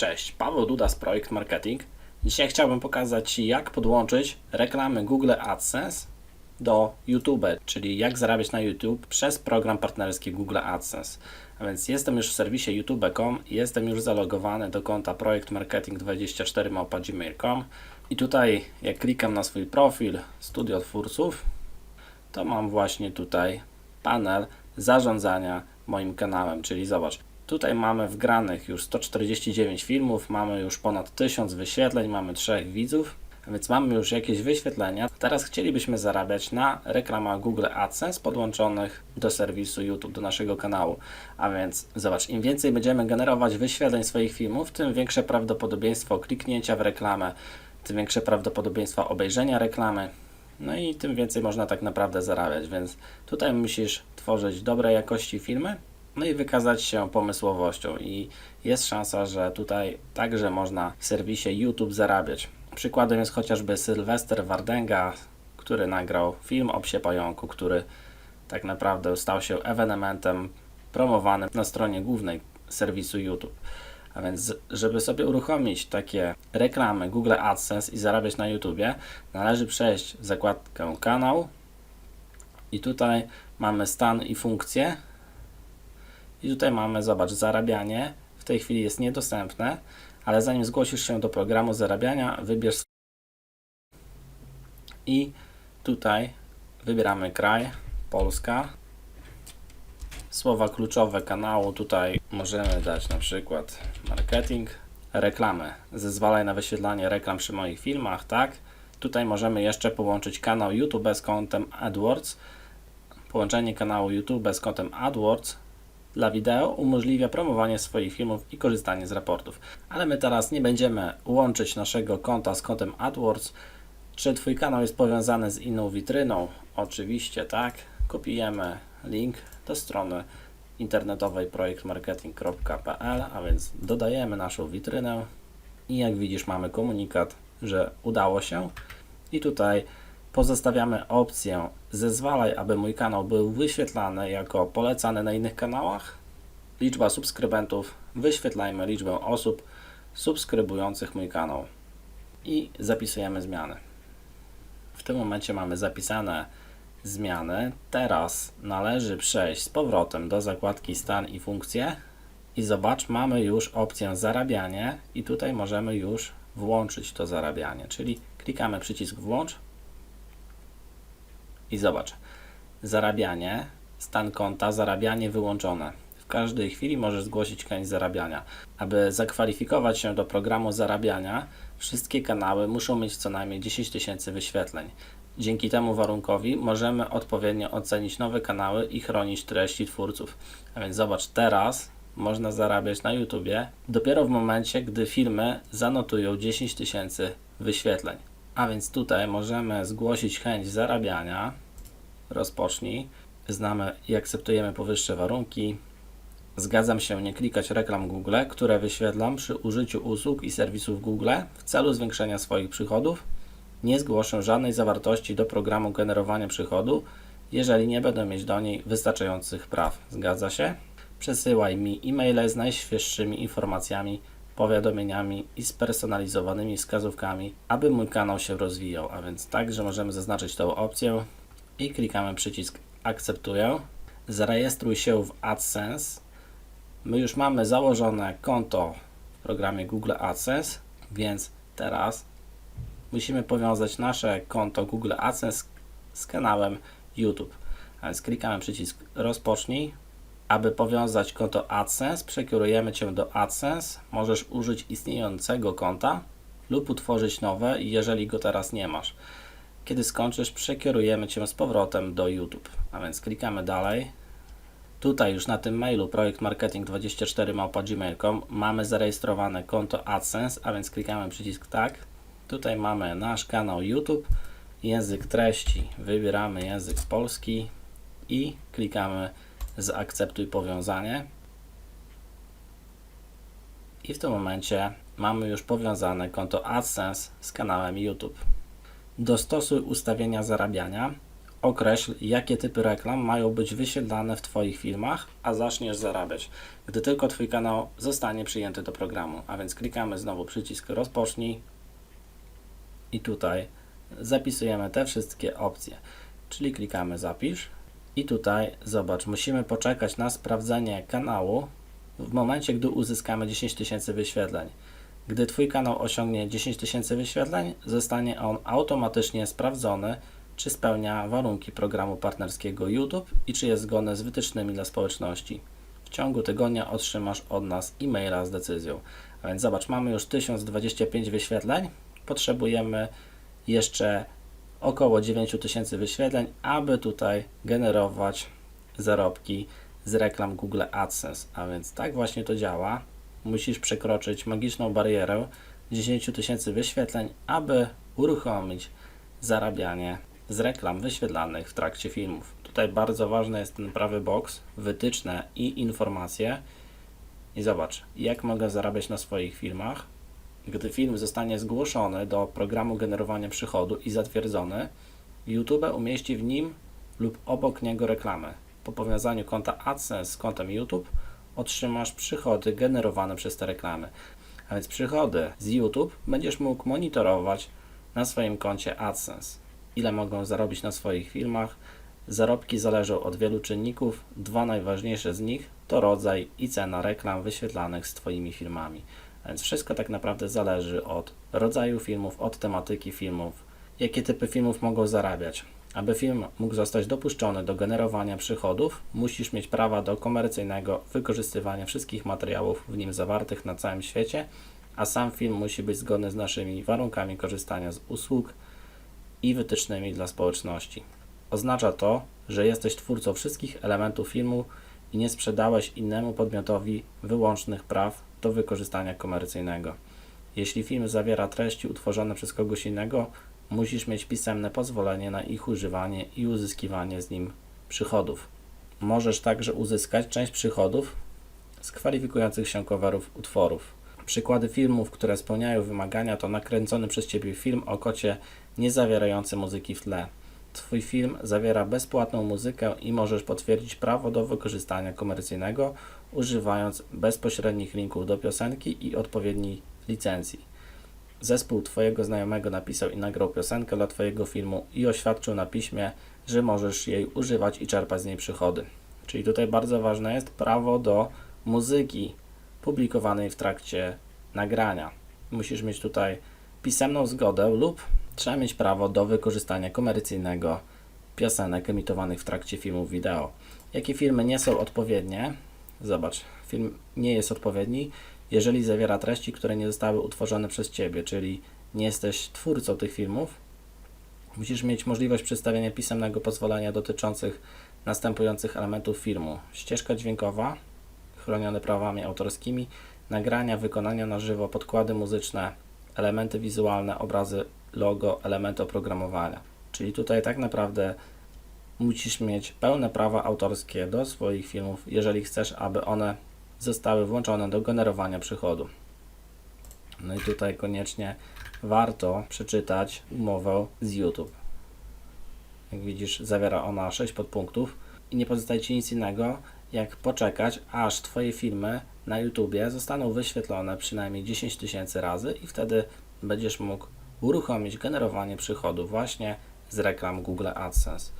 Cześć, Paweł Duda z Projekt Marketing. Dzisiaj chciałbym pokazać jak podłączyć reklamy Google AdSense do YouTube, czyli jak zarabiać na YouTube przez program partnerski Google AdSense. A więc jestem już w serwisie youtube.com, jestem już zalogowany do konta Projekt Marketing 24 gmail.com i tutaj jak klikam na swój profil Studio Twórców, to mam właśnie tutaj panel zarządzania moim kanałem, czyli zobacz, tutaj mamy wgranych już 149 filmów, mamy już ponad 1000 wyświetleń, mamy trzech widzów, a więc mamy już jakieś wyświetlenia. Teraz chcielibyśmy zarabiać na reklamach Google AdSense podłączonych do serwisu YouTube, do naszego kanału. A więc zobacz, im więcej będziemy generować wyświetleń swoich filmów, tym większe prawdopodobieństwo kliknięcia w reklamę, tym większe prawdopodobieństwo obejrzenia reklamy. No i tym więcej można tak naprawdę zarabiać, więc tutaj musisz tworzyć dobrej jakości filmy, no i wykazać się pomysłowością i jest szansa, że tutaj także można w serwisie YouTube zarabiać. Przykładem jest chociażby Sylwester Wardenga, który nagrał film o psie pająku, który tak naprawdę stał się ewenementem promowanym na stronie głównej serwisu YouTube. A więc, żeby sobie uruchomić takie reklamy Google AdSense i zarabiać na YouTubie, należy przejść w zakładkę kanał i tutaj mamy stan i funkcje. I tutaj mamy, zobacz, zarabianie. W tej chwili jest niedostępne, ale zanim zgłosisz się do programu zarabiania, wybierz i tutaj wybieramy kraj, Polska. Słowa kluczowe kanału tutaj możemy dać na przykład marketing, reklamy. Zezwalaj na wyświetlanie reklam przy moich filmach, tak? Tutaj możemy jeszcze połączyć kanał YouTube z kontem AdWords. Połączenie kanału YouTube z kontem AdWords dla wideo umożliwia promowanie swoich filmów i korzystanie z raportów. Ale my teraz nie będziemy łączyć naszego konta z kontem AdWords. Czy Twój kanał jest powiązany z inną witryną? Oczywiście tak. Kopiujemy link do strony internetowej projektmarketing.pl, a więc dodajemy naszą witrynę i jak widzisz mamy komunikat, że udało się i tutaj pozostawiamy opcję zezwalaj, aby mój kanał był wyświetlany jako polecany na innych kanałach. Liczba subskrybentów, wyświetlajmy liczbę osób subskrybujących mój kanał i zapisujemy zmiany. W tym momencie mamy zapisane zmiany. Teraz należy przejść z powrotem do zakładki stan i funkcje i zobacz, mamy już opcję zarabianie i tutaj możemy już włączyć to zarabianie, czyli klikamy przycisk włącz i zobacz, zarabianie, stan konta, zarabianie wyłączone. W każdej chwili możesz zgłosić chęć zarabiania. Aby zakwalifikować się do programu zarabiania, wszystkie kanały muszą mieć co najmniej 10 tysięcy wyświetleń. Dzięki temu warunkowi możemy odpowiednio ocenić nowe kanały i chronić treści twórców. A więc zobacz, teraz można zarabiać na YouTubie dopiero w momencie, gdy filmy zanotują 10 tysięcy wyświetleń. A więc tutaj możemy zgłosić chęć zarabiania. Rozpocznij. Znamy i akceptujemy powyższe warunki. Zgadzam się nie klikać reklam Google, które wyświetlam przy użyciu usług i serwisów Google w celu zwiększenia swoich przychodów. Nie zgłoszę żadnej zawartości do programu generowania przychodu, jeżeli nie będę mieć do niej wystarczających praw. Zgadza się? Przesyłaj mi e-maile z najświeższymi informacjami, powiadomieniami i spersonalizowanymi wskazówkami, aby mój kanał się rozwijał. A więc także możemy zaznaczyć tą opcję i klikamy przycisk akceptuję. Zarejestruj się w AdSense. My już mamy założone konto w programie Google AdSense, więc teraz musimy powiązać nasze konto Google AdSense z kanałem YouTube. A więc klikamy przycisk rozpocznij. Aby powiązać konto AdSense, przekierujemy Cię do AdSense. Możesz użyć istniejącego konta lub utworzyć nowe, jeżeli go teraz nie masz. Kiedy skończysz, przekierujemy Cię z powrotem do YouTube. A więc klikamy dalej. Tutaj już na tym mailu projektmarketing24.gmail.com mamy zarejestrowane konto AdSense, a więc klikamy przycisk tak. Tutaj mamy nasz kanał YouTube, język treści, wybieramy język polski i klikamy zaakceptuj powiązanie. I w tym momencie mamy już powiązane konto AdSense z kanałem YouTube. Dostosuj ustawienia zarabiania określ, jakie typy reklam mają być wyświetlane w Twoich filmach, a zaczniesz zarabiać, gdy tylko Twój kanał zostanie przyjęty do programu. A więc klikamy znowu przycisk rozpocznij i tutaj zapisujemy te wszystkie opcje. Czyli klikamy zapisz i tutaj zobacz, musimy poczekać na sprawdzenie kanału w momencie, gdy uzyskamy 10 tysięcy wyświetleń. Gdy Twój kanał osiągnie 10 tysięcy wyświetleń, zostanie on automatycznie sprawdzony, czy spełnia warunki programu partnerskiego YouTube i czy jest zgodny z wytycznymi dla społeczności. W ciągu tygodnia otrzymasz od nas e-maila z decyzją. A więc zobacz, mamy już 1025 wyświetleń, potrzebujemy jeszcze około 9000 wyświetleń, aby tutaj generować zarobki z reklam Google AdSense. A więc tak właśnie to działa. Musisz przekroczyć magiczną barierę 10 tysięcy wyświetleń, aby uruchomić zarabianie z reklam wyświetlanych w trakcie filmów. Tutaj bardzo ważny jest ten prawy boks, wytyczne i informacje. I zobacz, jak mogę zarabiać na swoich filmach. Gdy film zostanie zgłoszony do programu generowania przychodu i zatwierdzony, YouTube umieści w nim lub obok niego reklamę. Po powiązaniu konta AdSense z kontem YouTube otrzymasz przychody generowane przez te reklamy. A więc przychody z YouTube będziesz mógł monitorować na swoim koncie AdSense. Ile mogą zarobić na swoich filmach? Zarobki zależą od wielu czynników. Dwa najważniejsze z nich to rodzaj i cena reklam wyświetlanych z Twoimi filmami. A więc wszystko tak naprawdę zależy od rodzaju filmów, od tematyki filmów, jakie typy filmów mogą zarabiać. Aby film mógł zostać dopuszczony do generowania przychodów, musisz mieć prawa do komercyjnego wykorzystywania wszystkich materiałów w nim zawartych na całym świecie, a sam film musi być zgodny z naszymi warunkami korzystania z usług i wytycznymi dla społeczności. Oznacza to, że jesteś twórcą wszystkich elementów filmu i nie sprzedałeś innemu podmiotowi wyłącznych praw do wykorzystania komercyjnego. Jeśli film zawiera treści utworzone przez kogoś innego, musisz mieć pisemne pozwolenie na ich używanie i uzyskiwanie z nim przychodów. Możesz także uzyskać część przychodów z kwalifikujących się coverów utworów. Przykłady filmów, które spełniają wymagania, to nakręcony przez Ciebie film o kocie nie zawierający muzyki w tle. Twój film zawiera bezpłatną muzykę i możesz potwierdzić prawo do wykorzystania komercyjnego, używając bezpośrednich linków do piosenki i odpowiedniej licencji. Zespół Twojego znajomego napisał i nagrał piosenkę dla Twojego filmu i oświadczył na piśmie, że możesz jej używać i czerpać z niej przychody. Czyli tutaj bardzo ważne jest prawo do muzyki publikowanej w trakcie nagrania. Musisz mieć tutaj pisemną zgodę lub trzeba mieć prawo do wykorzystania komercyjnego piosenek emitowanych w trakcie filmów wideo. Jakie filmy nie są odpowiednie? Zobacz, film nie jest odpowiedni, jeżeli zawiera treści, które nie zostały utworzone przez Ciebie, czyli nie jesteś twórcą tych filmów, musisz mieć możliwość przedstawienia pisemnego pozwolenia dotyczących następujących elementów filmu. Ścieżka dźwiękowa, chronione prawami autorskimi, nagrania, wykonania na żywo, podkłady muzyczne, elementy wizualne, obrazy, logo, elementy oprogramowania. Czyli tutaj tak naprawdę musisz mieć pełne prawa autorskie do swoich filmów, jeżeli chcesz, aby one zostały włączone do generowania przychodu. No i tutaj koniecznie warto przeczytać umowę z YouTube. Jak widzisz, zawiera ona 6 podpunktów i nie pozostaje Ci nic innego, jak poczekać, aż Twoje filmy na YouTubie zostaną wyświetlone przynajmniej 10 tysięcy razy i wtedy będziesz mógł uruchomić generowanie przychodu właśnie z reklam Google AdSense.